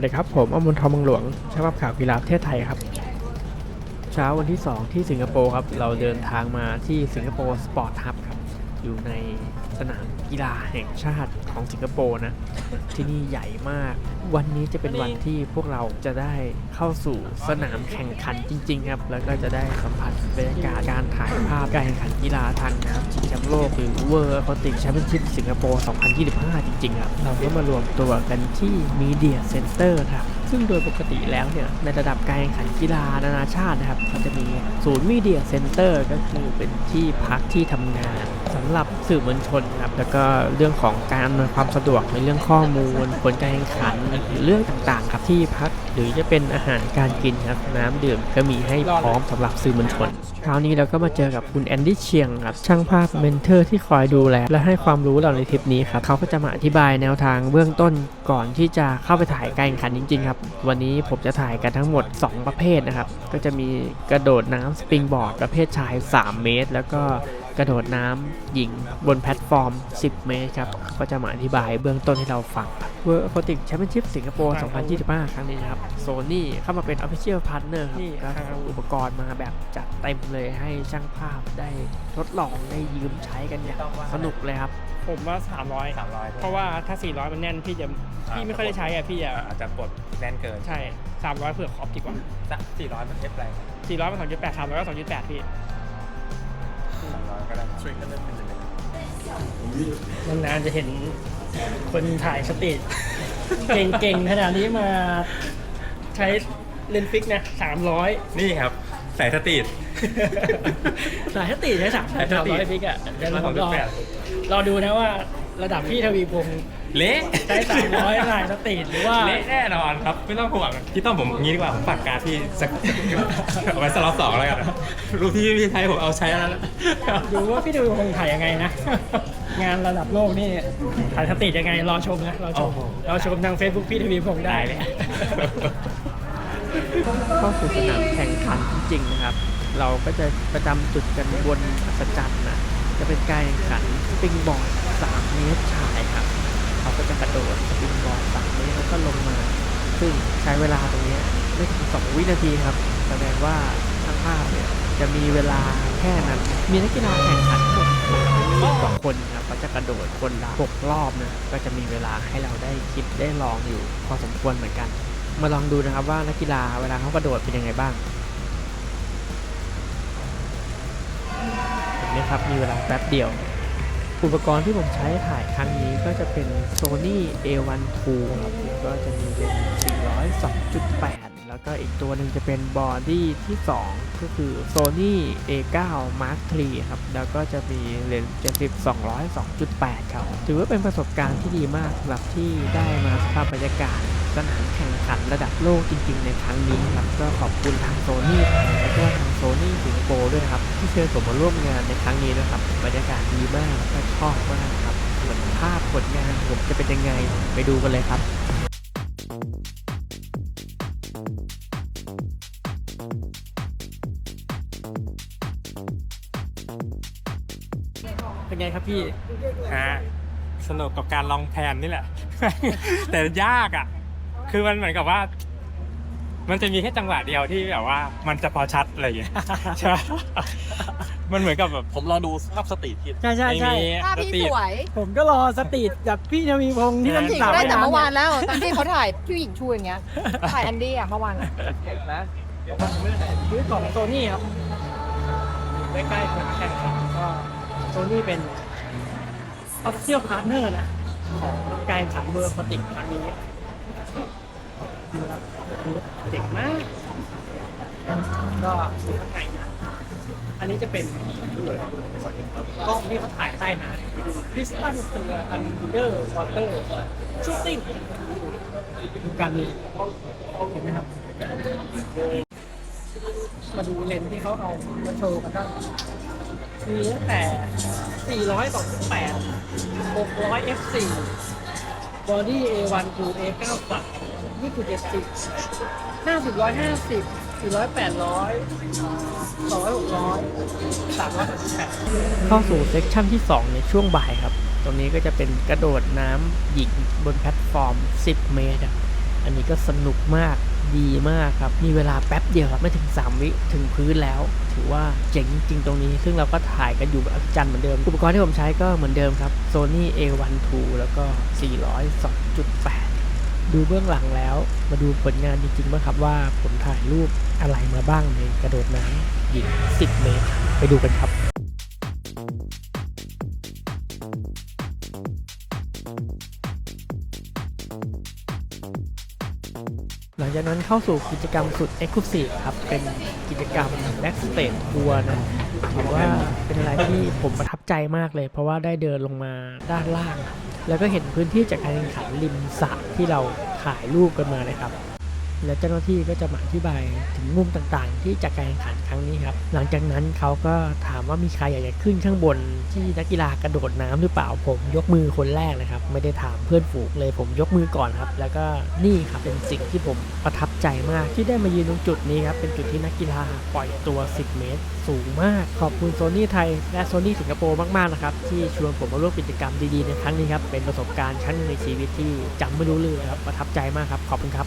วัสดีครับ ผมอมรทองมังหลวงช่างภาพข่าวกีฬาประเทศไทยครับ เช้าวันที่ 2 ที่สิงคโปร์ครับ เราเดินทางมาที่สิงคโปร์สปอร์ตฮับครับ อยู่ในสนามกีฬาแห่งชาติของสิงคโปร์นะ ที่นี่ใหญ่มาก วันนี้จะเป็นวันที่พวกเราจะได้เข้าสู่สนามแข่งขันจริง ๆ ครับ แล้วก็จะได้สัมผัสบรรยากาศการถ่ายภาพการแข่งขันกีฬาทางน้ำชิงแชมป์โลกหรือ World Aquatic Championship สิงคโปร์ 2025 จริง ๆ ครับ เราก็มารวมตัวกันที่ Media Center ครับซึ่งโดยปกติแล้วเนี่ยในระดับการแข่งขันกีฬานานาชาตินะครับเขาจะมีศูนย์ Media Center ก็คือเป็นที่พักที่ทำงาน สำหรับสื่อมวลชนครับแล้วก็เรื่องของการอำนวยความสะดวกในเรื่องข้อมูล ผลการแข่งขันหรือเรื่องต่างๆ ครับที่พักหรือจะเป็นอาหารการกินครับน้ำดื่มก็มีให้พร้อมสำหรับสื่อมวลชนคราวนี้เราก็มาเจอกับคุณแอนดี้เชียงครับช่างภาพเมนเทอร์ที่คอยดูแลและให้ความรู้เราในทริปนี้ครับเขาก็จะมาอธิบายแนวทางเบื้องต้นก่อนที่จะเข้าไปถ่ายการแข่งขันจริงๆครับวันนี้ผมจะถ่ายกันทั้งหมด 2 ประเภทนะครับก็จะมีกระโดดน้ำสปริงบอร์ดประเภทชาย 3 เมตร แล้วก็ กระโดดน้ำหญิงบนแพลตฟอร์ม 10 เมตรครับเขาก็จะมาอธิบายเบื้องต้นให้เราฟังครับ World Aquatic Championship สิงคโปร์ 2025 ครั้งนี้นะครับโซนี่เข้ามาเป็น Official Partner ครับแล้วก็อุปกรณ์มาแบบจัดเต็มเลยให้ช่างภาพได้ทดลองได้ยืมใช้กันอย่างสนุกเลยครับ ผมว่า 300สามร้อยเพราะว่าถ้า 400 มันแน่นพี่จะพี่ไม่ค่อยได้ใช้อะพี่อะอาจจะกดแน่นเกิน ใช่ 300 เผื่อครอบดีกว่าสักสี่ร้อยมันเอฟอะไร400 มัน2.8 300ก็2.8 พี่ สามร้อยก็ได้ช่วยกันเล่นเป็นเลยนานๆจะเห็นคนถ่ายสตรีทเก่งๆขนาดนี้มาใช้เลนส์ฟิกนะสามร้อยนี่ครับใส่สตรีทสายสตรีทใช้สามสตรีท300ฟิกอะเดี๋ยวผมรอรอดูนะว่า ระดับพี่ทวีพงศ์เละใช้300ถ่ายสตรีทหรือว่า เละแน่นอนครับไม่ต้องห่วงพี่ต้องผมงี้ดีกว่าผมฝากการดพี่สักเอาไว้สล็อตสองแล้วกันรูปที่พี่ใช้ผมเอาใช้แล้วนะดูว่าพี่ทวีพงศ์ถ่ายยังไงนะ งานระดับโลกนี่ถ่ายสตรีทยังไงรอชมนะรอชมโอ้โหรอชมทาง Facebook พี่ทวีพงศ์ได้ได้เลย เข้าสู่สนามแข่งขันจริงๆนะครับ เราก็จะประจำจุดกันบนอัศจรรย์นะ จะเป็นการแข่งขันสปริงบอร์ด3เมตรชายครับ เขาก็จะกระโดดสปริงบอร์ด3เมตรแล้วก็ลงมา ซึ่งใช้เวลาตรงนี้ไม่ถึง 2 วินาทีครับ แสดงว่าช่างภาพเนี่ยจะมีเวลาแค่นั้น มีนักกีฬาแข่งขันทั้งหมดกว่าคนครับเขาจะกระโดดคนละ6รอบนะ ก็จะมีเวลาให้เราได้คิดได้ลองอยู่ พอสมควรเหมือนกัน มาลองดูนะครับว่านักกีฬาเวลาเขากระโดดเป็นยังไงบ้าง นไหมครับ มีเวลาแป๊บเดียว อุปกรณ์ที่ผมใช้ถ่ายครั้งนี้ก็จะเป็น Sony A1 II ครับก็จะมีเลนส์402.8 แล้วก็อีกตัวหนึ่งจะเป็นบอดี้ที่ 2 ก็คือ Sony A9 Mark III ครับ แล้วก็จะมีเลนส์70 200 2.8 ครับ ถือว่าเป็นประสบการณ์ที่ดีมากสำหรับที่ได้มาสัมผัสบรรยากาศ สนามแข่งขันระดับโลกจริง ๆ ในครั้งนี้ครับก็ขอบคุณทางโซนี่แล้วก็ทางโซนี่สิงคโปร์ด้วยนะครับที่เชิญผมมาร่วมงานในครั้งนี้นะครับบรรยากาศดีมากแล้วก็ชอบมากครับส่วนภาพผลงานผมจะเป็นยังไงไปดูกันเลยครับเป็นไงครับพี่ฮะสนุกกับการลองแพลนนี่แหละ แต่ยากอะ คือมันเหมือนกับว่า มันจะมีแค่จังหวะเดียวที่แบบว่า มันจะพอชัดอะไรอย่างเงี้ยใช่ไหมมันเหมือนกับแบบผมรอดูภาพสตรีทที่ใช่ใช่ใช่ไม่มีภาพพี่สวย ผมก็รอสตรีทจากพี่ทวีพงศ์ที่ใช่น้ำหญิงสาวได้แต่ำเมื่อวานแล้วตอนที่เขาถ่ายพี่หญิงชูอย่างเงี้ยถ่ายแอนดี้อะเมื่อวานอะซื้อของโซนี่ครับใกล้ๆสนามแข่งขันก็โซนี่เป็น official partner นะของการแข่งขันเบอร์ปติกครั้งนี้ เด็กมาก ก็ดูข้างในนะอันนี้จะเป็นกล้องที่เขาถ่ายใต้น้ำคริสตัลเตืออันเดอร์วอเตอร์ชูตติ้งดูกันเห็นไหมครับ มาดูเลนส์ที่เขาเอามาโชว์กันบ้างมีตั้งแต่ 428 600 f4 body A1 to A9 ฝัก นี่คือ70 50 150 400 800 200 600 338เข้าสู่เซสชั่นที่ 2 ในช่วงบ่ายครับ ตรงนี้ก็จะเป็นกระโดดน้ำหญิงบนแพลตฟอร์ม 10 เมตร อันนี้ก็สนุกมากดีมากครับ มีเวลาแป๊บเดียวครับไม่ถึง 3 วิถึงพื้นแล้ว ถือว่าเจ๋งจริงตรงนี้ ซึ่งเราก็ถ่ายกันอยู่แบบอัศจรรย์เหมือนเดิม อุปกรณ์ที่ผมใช้ก็เหมือนเดิมครับ Sony A1 II แล้วก็ 400 2.8 ดูเบื้องหลังแล้วมาดูผลงานจริงๆบ้างครับว่าผมถ่ายรูปอะไรมาบ้างในกระโดดน้ำหญิง 10 เมตร ไปดูกันครับ หลังจากนั้นเข้าสู่กิจกรรมสุด Exclusive ครับ เป็นกิจกรรมแบ็กสเตจทัวร์นะถือว่าเป็นอะไรที่ผมประทับใจมากเลย เพราะว่าได้เดินลงมาด้านล่าง แล้วก็เห็นพื้นที่จากการแข่งขันริมสระที่เราถ่ายรูปกันมาเลยครับ แล้วเจ้าหน้าที่ก็จะมาอธิบายถึงมุมต่างๆ ที่จากการแข่งขันครั้งนี้ครับ หลังจากนั้นเขาก็ถามว่ามีใครอยากจะขึ้นข้างบนที่นักกีฬากระโดดน้ำหรือเปล่าผมยกมือคนแรกเลยครับ ไม่ได้ถามเพื่อนฝูงเลยผมยกมือก่อนครับ แล้วก็นี่ครับเป็นสิ่งที่ผมประทับใจมากที่ได้มายืนตรงจุดนี้ครับเป็นจุดที่นักกีฬาปล่อยตัว 10 เมตร สูงมากขอบคุณโซนี่ไทยและโซนี่สิงคโปร์มากๆนะครับที่ชวนผมมาร่วมกิจกรรมดีๆในครั้งนี้ครับเป็นประสบการณ์ครั้งหนึ่งในชีวิตที่จำไม่รู้ลืมครับประทับใจมากครับขอบคุณครับ